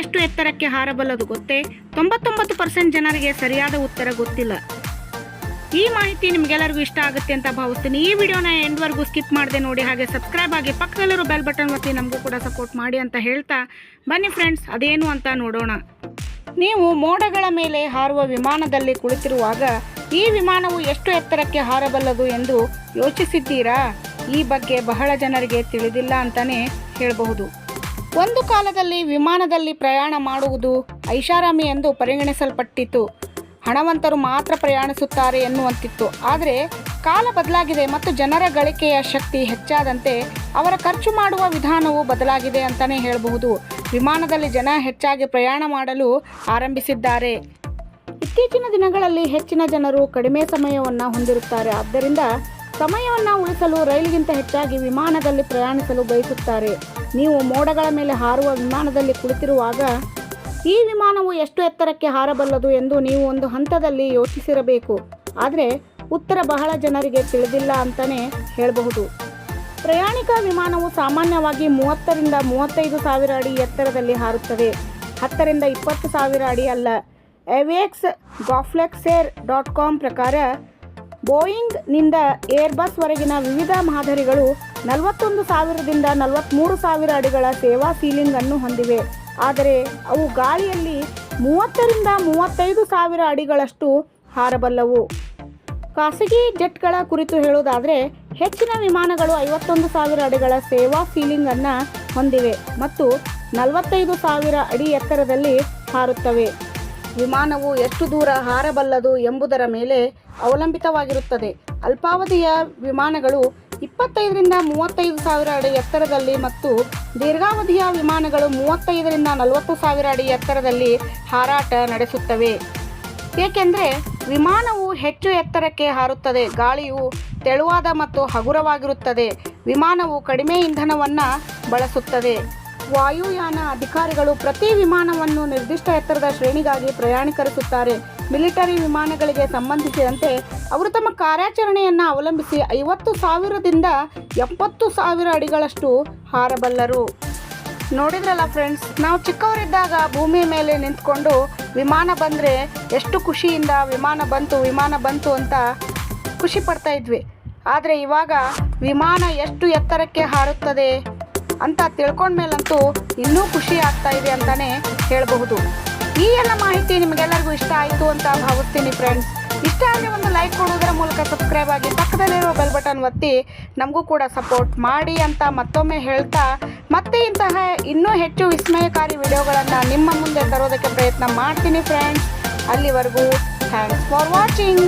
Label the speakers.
Speaker 1: ಎಷ್ಟು ಎತ್ತರಕ್ಕೆ ಹಾರಬಲ್ಲದು ಗೊತ್ತೇ? ತೊಂಬತ್ತೊಂಬತ್ತು ಪರ್ಸೆಂಟ್ ಜನರಿಗೆ ಸರಿಯಾದ ಉತ್ತರ ಗೊತ್ತಿಲ್ಲ. ಈ ಮಾಹಿತಿ ನಿಮಗೆಲ್ಲರಿಗೂ ಇಷ್ಟ ಆಗುತ್ತೆ ಅಂತ ಭಾವಿಸ್ತೀನಿ. ಈ ವಿಡಿಯೋನ ಎಂಡ್ವರೆಗೂ ಸ್ಕಿಪ್ ಮಾಡದೆ ನೋಡಿ, ಹಾಗೆ ಸಬ್ಸ್ಕ್ರೈಬ್ ಆಗಿ ಪಕ್ಕದಲ್ಲಿರೋ ಬೆಲ್ ಬಟನ್ ಒತ್ತಿ ನಮಗೂ ಕೂಡ ಸಪೋರ್ಟ್ ಮಾಡಿ ಅಂತ ಹೇಳ್ತಾ, ಬನ್ನಿ ಫ್ರೆಂಡ್ಸ್ ಅದೇನು ಅಂತ ನೋಡೋಣ. ನೀವು ಮೋಡಗಳ ಮೇಲೆ ಹಾರುವ ವಿಮಾನದಲ್ಲಿ ಕುಳಿತಿರುವಾಗ ಈ ವಿಮಾನವು ಎಷ್ಟು ಎತ್ತರಕ್ಕೆ ಹಾರಬಲ್ಲದು ಎಂದು ಯೋಚಿಸಿದ್ದೀರಾ? ಈ ಬಗ್ಗೆ ಬಹಳ ಜನರಿಗೆ ತಿಳಿದಿಲ್ಲ ಅಂತಾನೆ ಹೇಳಬಹುದು. ಒಂದು ಕಾಲದಲ್ಲಿ ವಿಮಾನದಲ್ಲಿ ಪ್ರಯಾಣ ಮಾಡುವುದು ಐಷಾರಾಮಿ ಎಂದು ಪರಿಗಣಿಸಲ್ಪಟ್ಟಿತ್ತು. ಹಣವಂತರು ಮಾತ್ರ ಪ್ರಯಾಣಿಸುತ್ತಾರೆ ಎನ್ನುವಂತಿತ್ತು. ಆದರೆ ಕಾಲ ಬದಲಾಗಿದೆ ಮತ್ತು ಜನರ ಗಳಿಕೆಯ ಶಕ್ತಿ ಹೆಚ್ಚಾದಂತೆ ಅವರ ಖರ್ಚು ಮಾಡುವ ವಿಧಾನವು ಬದಲಾಗಿದೆ ಅಂತಲೇ ಹೇಳಬಹುದು. ವಿಮಾನದಲ್ಲಿ ಜನ ಹೆಚ್ಚಾಗಿ ಪ್ರಯಾಣ ಮಾಡಲು ಆರಂಭಿಸಿದ್ದಾರೆ. ಇತ್ತೀಚಿನ ದಿನಗಳಲ್ಲಿ ಹೆಚ್ಚಿನ ಜನರು ಕಡಿಮೆ ಸಮಯವನ್ನು ಹೊಂದಿರುತ್ತಾರೆ. ಆದ್ದರಿಂದ ಸಮಯವನ್ನು ಉಳಿಸಲು ರೈಲಿಗಿಂತ ಹೆಚ್ಚಾಗಿ ವಿಮಾನದಲ್ಲಿ ಪ್ರಯಾಣಿಸಲು ಬಯಸುತ್ತಾರೆ. ನೀವು ಮೋಡಗಳ ಮೇಲೆ ಹಾರುವ ವಿಮಾನದಲ್ಲಿ ಕುಳಿತಿರುವಾಗ ಈ ವಿಮಾನವು ಎಷ್ಟು ಎತ್ತರಕ್ಕೆ ಹಾರಬಲ್ಲದು ಎಂದು ನೀವು ಒಂದು ಹಂತದಲ್ಲಿ ಯೋಚಿಸಿರಬೇಕು. ಆದರೆ ಉತ್ತರ ಬಹಳ ಜನರಿಗೆ ತಿಳಿದಿಲ್ಲ ಅಂತಲೇ ಹೇಳಬಹುದು. ಪ್ರಯಾಣಿಕ ವಿಮಾನವು ಸಾಮಾನ್ಯವಾಗಿ ಮೂವತ್ತರಿಂದ ಮೂವತ್ತೈದು ಸಾವಿರ ಅಡಿ ಎತ್ತರದಲ್ಲಿ ಹಾರುತ್ತದೆ. ಹತ್ತರಿಂದ ಇಪ್ಪತ್ತು ಸಾವಿರ ಅಡಿ ಅಲ್ಲ. ಎವಿಎಕ್ಸ್ ಗಾಫ್ಲೆಕ್ಸೇರ್ ಡಾಟ್ ಕಾಮ್ ಪ್ರಕಾರ ಬೋಯಿಂಗ್ನಿಂದ ಏರ್ಬಸ್ವರೆಗಿನ ವಿವಿಧ ಮಾದರಿಗಳು ನಲವತ್ತೊಂದು ಸಾವಿರದಿಂದ ನಲವತ್ತ್ಮೂರು ಸಾವಿರ ಅಡಿಗಳ ಸೇವಾ ಸೀಲಿಂಗ್ ಅನ್ನು ಹೊಂದಿವೆ. ಆದರೆ ಅವು ಗಾಳಿಯಲ್ಲಿ ಮೂವತ್ತರಿಂದ ಮೂವತ್ತೈದು ಸಾವಿರ ಅಡಿಗಳಷ್ಟು ಹಾರಬಲ್ಲವು. ಖಾಸಗಿ ಜೆಟ್ಗಳ ಕುರಿತು ಹೇಳುವುದಾದರೆ, ಹೆಚ್ಚಿನ ವಿಮಾನಗಳು ಐವತ್ತೊಂದು ಸಾವಿರ ಅಡಿಗಳ ಸೇವಾ ಸೀಲಿಂಗ್ ಅನ್ನು ಹೊಂದಿವೆ ಮತ್ತು ನಲವತ್ತೈದು ಸಾವಿರ ಅಡಿ ಎತ್ತರದಲ್ಲಿ ಹಾರುತ್ತವೆ. ವಿಮಾನವು ಎಷ್ಟು ದೂರ ಹಾರಬಲ್ಲದು ಎಂಬುದರ ಮೇಲೆ ಅವಲಂಬಿತವಾಗಿರುತ್ತದೆ. ಅಲ್ಪಾವಧಿಯ ವಿಮಾನಗಳು ಇಪ್ಪತ್ತೈದರಿಂದ ಮೂವತ್ತೈದು ಸಾವಿರ ಅಡಿ ಎತ್ತರದಲ್ಲಿ ಮತ್ತು ದೀರ್ಘಾವಧಿಯ ವಿಮಾನಗಳು ಮೂವತ್ತೈದರಿಂದ ನಲವತ್ತು ಸಾವಿರ ಅಡಿ ಎತ್ತರದಲ್ಲಿ ಹಾರಾಟ ನಡೆಸುತ್ತವೆ. ಏಕೆಂದರೆ ವಿಮಾನವು ಹೆಚ್ಚು ಎತ್ತರಕ್ಕೆ ಹಾರುತ್ತದೆ, ಗಾಳಿಯು ತೆಳುವಾದ ಮತ್ತು ಹಗುರವಾಗಿರುತ್ತದೆ. ವಿಮಾನವು ಕಡಿಮೆ ಇಂಧನವನ್ನು ಬಳಸುತ್ತದೆ. ವಾಯುಯಾನ ಅಧಿಕಾರಿಗಳು ಪ್ರತಿ ವಿಮಾನವನ್ನು ನಿರ್ದಿಷ್ಟ ಎತ್ತರದ ಶ್ರೇಣಿಗಾಗಿ ಪ್ರಯಾಣಿಕರಿಸುತ್ತಾರೆ. ಮಿಲಿಟರಿ ವಿಮಾನಗಳಿಗೆ ಸಂಬಂಧಿಸಿದಂತೆ ಅವರು ತಮ್ಮ ಕಾರ್ಯಾಚರಣೆಯನ್ನು ಅವಲಂಬಿಸಿ ಐವತ್ತು ಸಾವಿರದಿಂದ ಎಪ್ಪತ್ತು ಸಾವಿರ ಅಡಿಗಳಷ್ಟು ಹಾರಬಲ್ಲರು. ನೋಡಿದ್ರಲ್ಲ ಫ್ರೆಂಡ್ಸ್, ನಾವು ಚಿಕ್ಕವರಿದ್ದಾಗ ಭೂಮಿ ಮೇಲೆ ನಿಂತ್ಕೊಂಡು ವಿಮಾನ ಬಂದರೆ ಎಷ್ಟು ಖುಷಿಯಿಂದ ವಿಮಾನ ಬಂತು ವಿಮಾನ ಬಂತು ಅಂತ ಖುಷಿ ಪಡ್ತಾ ಇದ್ವಿ. ಆದರೆ ಇವಾಗ ವಿಮಾನ ಎಷ್ಟು ಎತ್ತರಕ್ಕೆ ಹಾರುತ್ತದೆ? ಅಂತ ತಿಳ್ಕೊಂಡ್ಮೇಲಂತೂ ಇನ್ನೂ ಖುಷಿ ಆಗ್ತಾ ಇದೆ ಅಂತಲೇ ಹೇಳಬಹುದು. ಈ ಎಲ್ಲ ಮಾಹಿತಿ ನಿಮಗೆಲ್ಲರಿಗೂ ಇಷ್ಟ ಆಯಿತು ಅಂತ ಭಾವಿಸ್ತೀನಿ ಫ್ರೆಂಡ್ಸ್ ಇಷ್ಟ ಆದರೆ ಒಂದು ಲೈಕ್ ಕೊಡುವುದರ ಮೂಲಕ ಸಬ್ಸ್ಕ್ರೈಬ್ ಆಗಿ ಪಕ್ಕದಲ್ಲಿರೋ ಬೆಲ್ ಬಟನ್ ಒತ್ತಿ ನಮಗೂ ಕೂಡ ಸಪೋರ್ಟ್ ಮಾಡಿ ಅಂತ ಮತ್ತೊಮ್ಮೆ ಹೇಳ್ತಾ ಮತ್ತೆ ಇಂತಹ ಇನ್ನೂ ಹೆಚ್ಚು ವಿಸ್ಮಯಕಾರಿ ವಿಡಿಯೋಗಳನ್ನು ನಿಮ್ಮ ಮುಂದೆ ತರೋದಕ್ಕೆ ಪ್ರಯತ್ನ ಮಾಡ್ತೀನಿ ಫ್ರೆಂಡ್ಸ್ ಅಲ್ಲಿವರೆಗೂ ಥ್ಯಾಂಕ್ಸ್ ಫಾರ್ ವಾಚಿಂಗ್